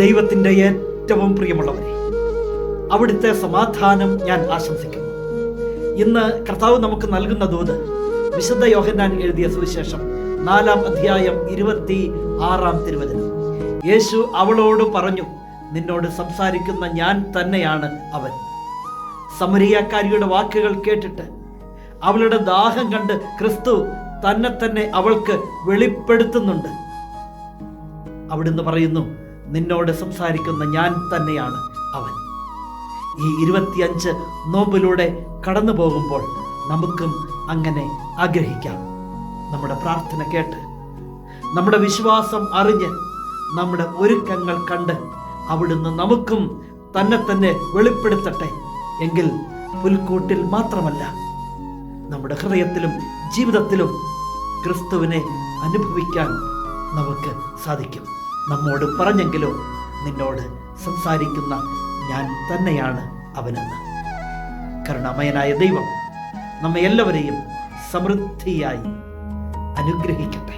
ദൈവത്തിന്റെ ഏറ്റവും പ്രിയമുള്ളവരെ അവിടുത്തെ സമാധാനം ഞാൻ ആശംസിക്കുന്നു. ഇന്ന് കർത്താവ് നമുക്ക് നൽകുന്ന ദൂത് വിശുദ്ധ യോഹന്നാൻ എഴുതിയ സുവിശേഷം നാലാം അധ്യായം ഇരുപത്തി ആറാം തിരുവചനം. യേശു അവളോട് പറഞ്ഞു നിന്നോട് സംസാരിക്കുന്ന ഞാൻ തന്നെയാണ് അവൻ. സമരിയാക്കാരിയുടെ വാക്കുകൾ കേട്ടിട്ട് അവളുടെ ദാഹം കണ്ട് ക്രിസ്തു തന്നെ തന്നെ അവൾക്ക് വെളിപ്പെടുത്തുന്നുണ്ട്. അവിടുന്ന് പറയുന്നു നിന്നോട് സംസാരിക്കുന്ന ഞാൻ തന്നെയാണ് അവൻ. ഈ ഇരുപത്തിയഞ്ച് നോമ്പിലൂടെ കടന്നു പോകുമ്പോൾ നമുക്കും അങ്ങനെ ആഗ്രഹിക്കാം. നമ്മുടെ പ്രാർത്ഥന കേട്ട് നമ്മുടെ വിശ്വാസം അറിഞ്ഞ് നമ്മുടെ ഒരുക്കങ്ങൾ കണ്ട് അവിടുന്ന് നമുക്കും തന്നെ തന്നെ വെളിപ്പെടുത്തട്ടെ. എങ്കിൽ പുൽക്കൂട്ടിൽ മാത്രമല്ല നമ്മുടെ ഹൃദയത്തിലും ജീവിതത്തിലും ക്രിസ്തുവിനെ അനുഭവിക്കാൻ നമുക്ക് സാധിക്കും. നമ്മോട് പറഞ്ഞെങ്കിലോ നിന്നോട് സംസാരിക്കുന്ന ഞാൻ തന്നെയാണ് അവനെന്ന്. കരുണാമയനായ ദൈവം നമ്മെ എല്ലാവരെയും സമൃദ്ധിയായി അനുഗ്രഹിക്കട്ടെ.